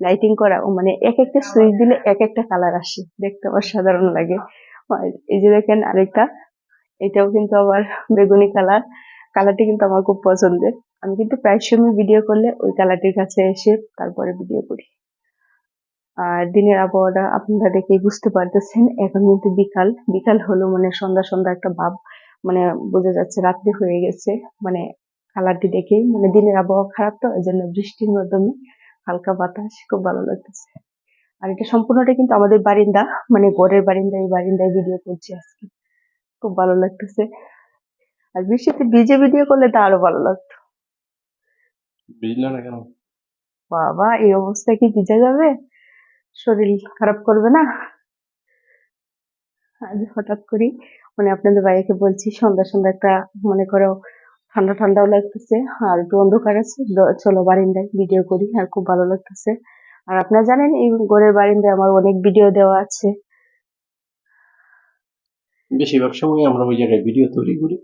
Lighting করা মানে এক একটা সুইচ দিলে এক একটা কালার আসে। দেখতে অসাধারণ লাগে। এই যে দেখেন আরেকটা, এটাও কিন্তু আবার বেগুনি কালার কালারটি কিন্তু আমার খুব পছন্দের। আমি কিন্তু প্রায় সময় ভিডিও করলে ওই কালারটির কাছে এসে তারপরে ভিডিও করি। আর দিনের আবহাওয়াটা আপনারা দেখে বুঝতে পারতেছেন, এখন কিন্তু বিকাল। বিকাল হলো মানে সন্ধ্যা সন্ধ্যা একটা ভাব। মানে বোঝা যাচ্ছে রাত্রি হয়ে গেছে। মানে কালারটি দেখেই মানে দিনের আবহাওয়া খারাপ তো এই জন্য বৃষ্টির মাধ্যমে হালকা বাতাস খুব ভালো লাগতেছে। আর এটা সম্পূর্ণটা কিন্তু আমাদের বারিন্দা মানে ঘরের বারিন্দা এই বারিন্দায় ভিডিও করছি আজকে। খুব ভালো লাগতেছে। আর বৃষ্টিতে ভিজে ভিডিও করলে তো আরও ভালো লাগতো। না কেন? বাবা এই অবস্থায় কি ভিজা যাবে? শরীর খারাপ করবে না? আজ হঠাৎ করি মানে আপনাদের ভাইয়াকে বলছি সন্ধ্যা সন্ধ্যা একটা মনে করো ঠান্ডা ঠান্ডাও লাগতেছে আর একটু অন্ধকার আছে। চলো বারিন্দায় ভিডিও করি আর খুব ভালো লাগতেছে। আর আপনারা জানেন এই ঘরের বারিন্দায় আমার অনেক ভিডিও দেওয়া আছে। বেশিরভাগ সময় আমরা ওই জায়গায় ভিডিও তৈরি করি।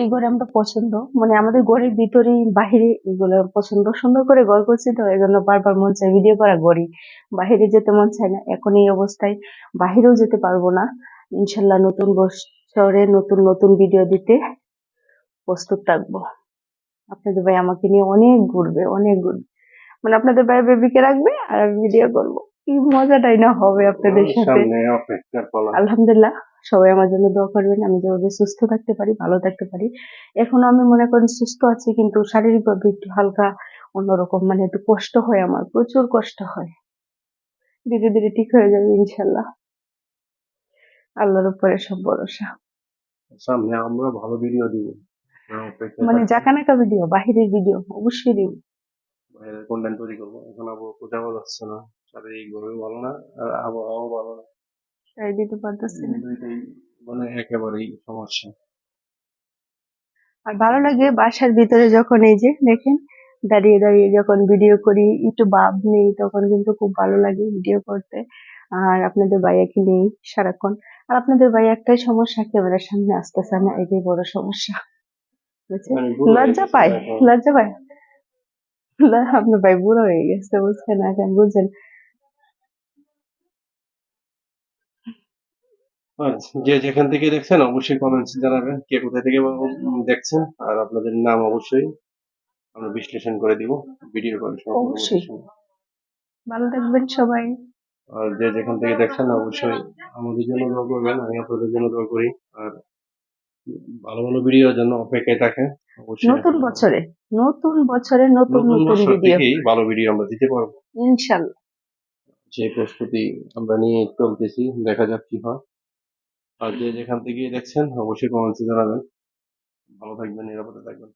এই ঘরে আমরা পছন্দ। মানে আমাদের ঘরের ভিতরে বাহিরে এগুলো পছন্দ। সুন্দর করে ঘর করছি তো এই জন্য বারবার মন চায় ভিডিও করা ঘরে বাহিরে যেতে মন চায় না। এখন এই অবস্থায় বাহিরেও যেতে পারব না। ইনশাল্লাহ নতুন বছরে নতুন নতুন ভিডিও দিতে। প্রস্তুত থাকব। আপনাদের ভাই আমাকে নিয়ে অনেক ঘুরবে অনেক ঘুরবে। মানে আপনাদের ভাই বেবিকে রাখবে আর আমি ভিডিও করব। কি মজাটাই না হবে আপনাদের সাথে। আলহামদুলিল্লাহ সবাই আমার জন্য দোয়া করবেন আমি যেভাবে সুস্থ থাকতে পারি ভালো থাকতে পারি। এখনও আমি মনে করেন সুস্থ আছি কিন্তু শারীরিকভাবে একটু হালকা অন্যরকম মানে একটু কষ্ট হয় আমার প্রচুর কষ্ট হয়। ধীরে ধীরে ঠিক হয়ে যাবে ইনশাল্লাহ। আল্লাহর উপরে সব ভরসা। সামনে আমরা ভালো ভিডিও দিব। মানে থাকছি। জাকানাকা ভিডিও বাহিরের ভিডিও অবশ্যই দিব। বাইরের কন্টেন্ট তৈরি করব। এখন আবহাওয়া বোঝাও যাচ্ছে না। শারীরিকভাবে ভালো না আর আবহাওয়াও ভালো না। তাই দিতে পারতেছি না। দুইটাই মানে একেবারেই সমস্যা। আর ভালো লাগে বাসার ভিতরে যখন এই যে দেখেন দাঁড়িয়ে দাঁড়িয়ে যখন ভিডিও করি একটু ভাব নেই তখন কিন্তু খুব ভালো লাগে ভিডিও করতে। আর আপনাদের ভাইয়াকে নেই সারাক্ষণ? আর আপনাদের ভাই একটাই সমস্যা ক্যামেরার সামনে আসতেছে না এটাই বড় সমস্যা বুঝছেন মানে বুড়ো হয়ে লজ্জা পায় লজ্জা পায়। আপনার ভাই বুড়ো হয়ে গেছে বুঝছেন? এখন বুঝছেন যে যেখান থেকে দেখছেন অবশ্যই কমেন্টস জানাবেন কে কোথা থেকে দেখছেন আর আপনাদের নাম অবশ্যই আমরা বিশ্লেষণ করে দিব ভিডিও করে সব অবশ্যই। ভালো থাকবেন সবাই। আর যে যেখান থেকে দেখছেন অবশ্যই আমাদের জন্য দোয়া করবেন আমি আপনাদের জন্য দোয়া করি আর ভালো ভালো ভিডিওর জন্য অপেক্ষায় থাকে নতুন বছরে নতুন বছরে নতুন নতুন ভিডিও ভালো ভিডিও আমরা দিতে পারব। ইনশাল্লাহ। সেই প্রস্তুতি আমরা নিয়ে চলতেছি দেখা যাক কি হয়। আর যে যেখান থেকে দেখছেন অবশ্যই কমেন্টে জানাবেন। ভালো থাকবেন নিরাপদে থাকবেন।